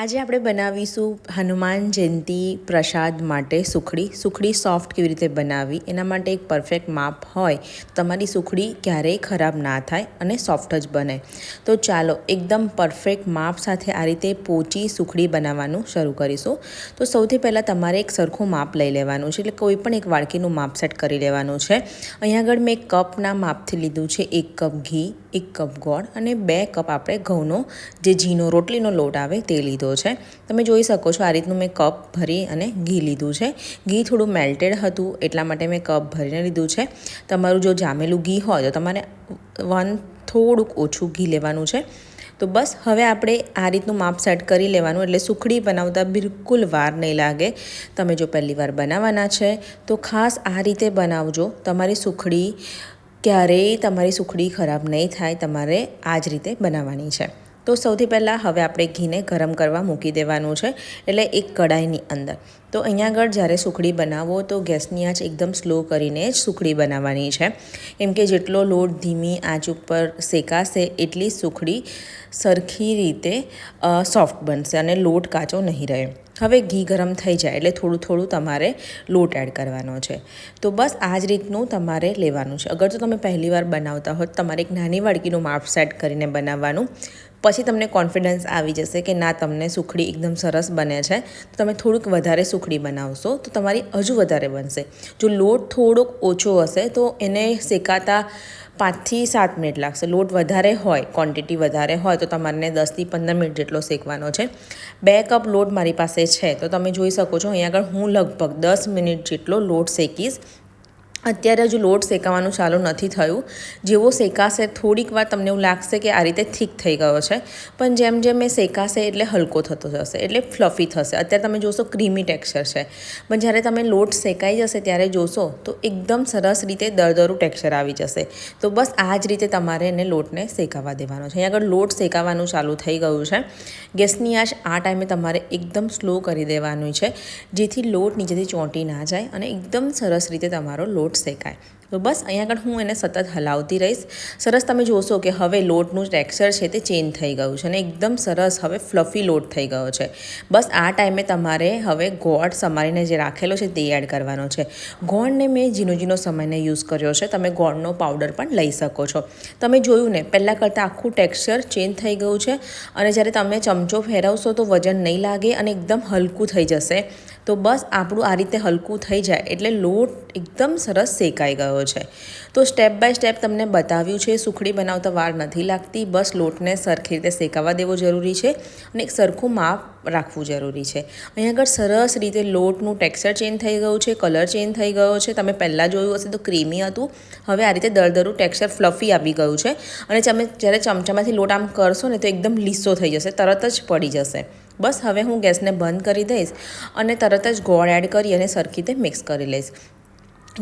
આજે આપણે બનાવીશું હનુમાન જયંતિ પ્રસાદ માટે સુખડી. સુખડી સોફ્ટ કેવી રીતે બનાવવી? એના માટે એક પરફેક્ટ માપ હોય. તમારી સુખડી ક્યારેય ખરાબ ના થાય અને સોફ્ટ જ બને. તો ચાલો એકદમ પરફેક્ટ માપ સાથે આ રીતે પોચી સુખડી બનાવવાનું શરૂ કરીશું. તો સૌથી પહેલાં તમારે એક સરખું માપ લઈ લેવાનું છે. એટલે કોઈ પણ એક વાડકીનું માપ સેટ કરી લેવાનું છે. અહીંયા આગળ મેં કપના માપથી લીધું છે એક કપ ઘી, એક કપ ગોળ અને બે કપ આપણે ઘઉંનો જે ઝીનો રોટલીનો લોટ આવે તે લીધો છે. તમે જોઈ શકો છો આ રીતનું મેં કપ ભરી અને ઘી લીધું છે. ઘી થોડું મેલ્ટેડ હતું એટલા માટે મેં કપ ભરીને લીધું છે. તમારું જો જામેલું ઘી હોય તો તમારે વન થોડુંક ઓછું ઘી લેવાનું છે. તો બસ હવે આપણે આ રીતનું માપ સેટ કરી લેવાનું એટલે સુખડી બનાવતા બિલકુલ વાર નહીં લાગે. તમે જો પહેલી વાર બનાવવાના છે તો ખાસ આ રીતે બનાવજો. તમારી સુખડી ક્યારેય તમારી સુખડી ખરાબ નહીં થાય. તમારે આ જ રીતે બનાવવાની છે. તો સૌથી પહેલાં હવે આપણે ઘીને ગરમ કરવા મૂકી દેવાનું છે, એટલે એક કડાઈની અંદર. તો અહીંયા આગળ જ્યારે સુખડી બનાવો તો ગેસની આંચ એકદમ સ્લો કરીને જ સુખડી બનાવવાની છે. કેમ કે જેટલો લોટ ધીમી આંચ ઉપર શેકાશે એટલી સુખડી સરખી રીતે સોફ્ટ બનશે અને લોટ કાચો નહીં રહે. હવે ઘી ગરમ થઈ જાય એટલે થોડું થોડું તમારે લોટ એડ કરવાનો છે. તો બસ આ જ રીતનું તમારે લેવાનું છે. અગર જો તમે પહેલી વાર બનાવતા હો તમારે એક નાની વાડકીનું માપ સેટ કરીને બનાવવાનું. પછી તમને કોન્ફિડન્સ આવી જશે કે ના, તમને સુખડી એકદમ સરસ બને છે. તો તમે થોડુંક વધારે સુખડી બનાવશો, તો તમારી હજુ વધારે બનશે. જો લોટ થોડોક ઓછો હશે, તો એને શેકાતા પાંચથી સાત મિનિટ લાગશે. લોટ વધારે હોય ક્વોન્ટિટી વધારે હોય, તો તમારે દસથી પંદર મિનિટ જેટલો શેકવાનો છે. બે કપ લોટ મારી પાસે છે, તો તમે જોઈ શકો છો, અહીંયા આગળ હું લગભગ દસ મિનિટ જેટલો લોટ શેકીશ. અત્યારે હજુ લોટ શેકાવાનું ચાલુ નથી થયું. જેવો શેકાશે, થોડીક વાર તમને એવું લાગશે કે આ રીતે થીક થઈ ગયો છે. પણ જેમ જેમ એ શેકાશે એટલે હલકો થતો જશે, એટલે ફ્લફી થશે. અત્યારે તમે જોશો ક્રીમી ટેક્સચર છે. પણ જ્યારે તમે લોટ શેકાઈ જશે ત્યારે જોશો તો એકદમ સરસ રીતે દરદરું ટેક્સચર આવી જશે. તો બસ આ જ રીતે તમારે એને લોટને શેકાવા દેવાનો છે. અહીંયા આગળ લોટ શેકાવાનું ચાલુ થઈ ગયું છે. ગેસની આંચ આ ટાઈમે તમારે એકદમ સ્લો કરી દેવાનું છે, જેથી લોટ નીચેથી ચોંટી ના જાય અને એકદમ સરસ રીતે તમારો લોટ લોટ શેકાય. તો બસ, અહીંયા આગળ હું એને સતત હલાવતી રહીશ. સરસ તમે જોશો કે હવે લોટનું ટેક્સચર છે તે ચેન્જ થઈ ગયું છે અને એકદમ સરસ હવે ફ્લફી લોટ થઈ ગયો છે. બસ, આ ટાઈમે તમારે હવે ગોળ સમારીને જે રાખેલો છે તે એડ કરવાનો છે. ગોળને મેં ઝીનો ઝીનો સમયને યુઝ કર્યો છે. તમે ગોળનો પાવડર પણ લઈ શકો છો. તમે જોયું ને, પહેલાં કરતાં આખું ટેક્સચર ચેન્જ થઈ ગયું છે અને જ્યારે તમે ચમચો ફેરવશો તો વજન નહીં લાગે અને એકદમ હલકું થઈ જશે. તો બસ આપણું આ રીતે હલકું થઈ જાય એટલે લોટ એકદમ સરસ શેકાઈ ગયો છે. તો સ્ટેપ બાય સ્ટેપ તમને બતાવ્યું છે, સુખડી બનાવતા વાર નથી લાગતી, બસ લોટને સરખી રીતે શેકાવા દેવો જરૂરી છે અને એક સરખું માપ રાખવું જરૂરી છે. અહીંયા આગળ સરસ રીતે લોટનું ટેક્સચર ચેન્જ થઈ ગયું છે કલર ચેન્જ થઈ ગયો છે. તમે પહેલાં જોયું હશે તો ક્રીમી હતું. હવે આ રીતે દરદરું ટેક્સચર ફ્લફી આવી ગયું છે અને તમે જ્યારે ચમચામાંથી લોટ આમ કરશો ને તો એકદમ લીસો થઈ જશે, તરત જ પડી જશે. બસ હવે હું ગેસને બંધ કરી દઈશ અને તરત જ ગોળ એડ કરી અને સરખી રીતે મિક્સ કરી લઈશ.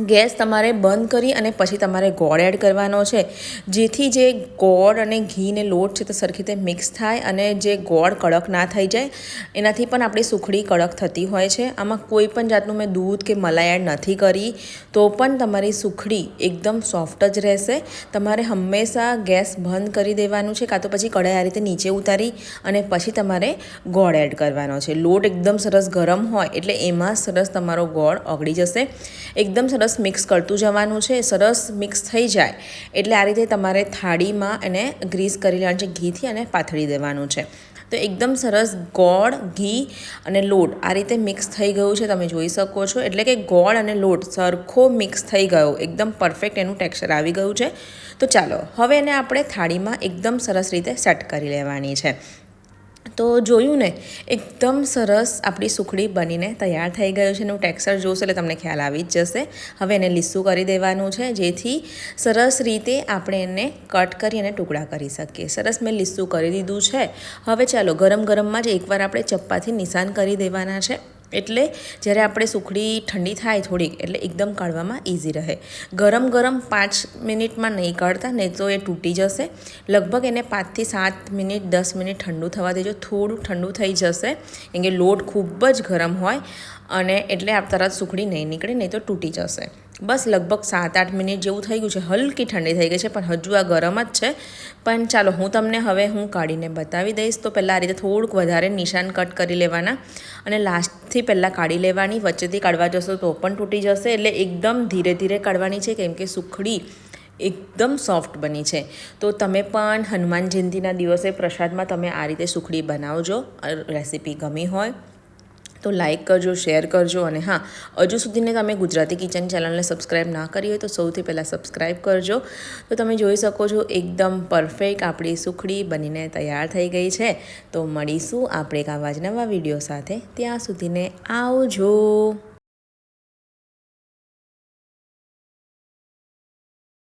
ગેસ તમારે બંધ કરી અને પછી તમારે ગોળ એડ કરવાનો છે. જેથી જે ગોળ અને ઘીને લોટ છે તે સરખી રીતે મિક્સ થાય અને જે ગોળ કડક ના થઈ જાય, એનાથી પણ આપણી સુખડી કડક થતી હોય છે. આમાં કોઈ પણ જાતનું મેં દૂધ કે મલાઈ એડ નથી કરી, તો પણ તમારી સુખડી એકદમ સોફ્ટ જ રહેશે. તમારે હંમેશા ગેસ બંધ કરી દેવાનું છે, કાં તો પછી કઢાઈ આ રીતે નીચે ઉતારી અને પછી તમારે ગોળ એડ કરવાનો છે. લોટ એકદમ સરસ ગરમ હોય, એટલે એમાં સરસ તમારો ગોળ ઓગળી જશે. એકદમ સરસ મિક્સ કરતું જવાનું છે, સરસ મિક્સ થઈ જાય, એટલે આ રીતે તમારે થાળીમાં એને ગ્રીસ કરી લેવાનું છે, ઘીથી અને પાથળી દેવાનું છે. તો એકદમ સરસ ગોળ, ઘી અને લોટ આ રીતે મિક્સ થઈ ગયું છે, તમે જોઈ શકો છો. એટલે કે ગોળ અને લોટ સરખો મિક્સ થઈ ગયો, એકદમ પરફેક્ટ એનું ટેક્સચર આવી ગયું છે. તો ચાલો, હવે એને આપણે થાળીમાં એકદમ સરસ રીતે સેટ કરી લેવાની છે. તો જોયું ને, એકદમ સરસ આપણી સુખડી બનીને તૈયાર થઈ ગયું છે. એનું ટેક્સચર જોશે એટલે તમને ખ્યાલ આવી જ જશે. હવે એને લીસું કરી દેવાનું છે, જેથી સરસ રીતે આપણે એને કટ કરી અને ટુકડા કરી શકીએ. સરસ મેં લીસું કરી દીધું છે. હવે ચાલો ગરમ ગરમમાં જ એકવાર આપણે ચપ્પાથી નિશાન કરી દેવાના છે. એટલે જ્યારે આપણે સુખડી ઠંડી થાય થોડીક, એટલે એકદમ કાઢવામાં ઇઝી રહે. ગરમ ગરમ પાંચ મિનિટમાં નહીં કાઢતા, નહીં તો એ તૂટી જશે. લગભગ એને પાંચથી સાત મિનિટ, દસ મિનિટ ઠંડુ થવા દેજો. થોડું ઠંડુ થઈ જશે, કેમ કે લોટ ખૂબ જ ગરમ હોય અને એટલે આપ તરત સુખડી નહીં નીકળે, નહીં તો તૂટી જશે. બસ લગભગ સાત આઠ મિનિટ જેવું થઈ ગયું છે. હલકી ઠંડી થઈ ગઈ છે, પણ હજુ આ ગરમ જ છે. પણ ચાલો, હું તમને હવે હું કાઢીને બતાવી દઈશ. તો પહેલાં આ રીતે થોડુંક વધારે નિશાન કટ કરી લેવાના અને લાસ્ટથી પહેલાં કાઢી લેવાની, વચ્ચેથી કાઢવા જશો તો પણ તૂટી જશે. એટલે એકદમ ધીરે ધીરે કાઢવાની છે, કેમ કે સુખડી એકદમ સોફ્ટ બની છે. તો તમે પણ હનુમાન જયંતિના દિવસે પ્રસાદમાં તમે આ રીતે સુખડી બનાવજો. રેસીપી ગમી હોય તો લાઇક કરજો શેર કરજો અને હા, હજુ સુધીને તમે ગુજરાતી કિચન ચેનલને સબસ્ક્રાઈબ ના કરી હોય તો સૌથી પહેલાં સબસ્ક્રાઈબ કરજો. તો તમે જોઈ શકો છો એકદમ પરફેક્ટ આપણી સુખડી બનીને તૈયાર થઈ ગઈ છે. તો મળીશું આપણે એક આવા જ નવા વીડિયો સાથે. ત્યાં સુધીને આવજો.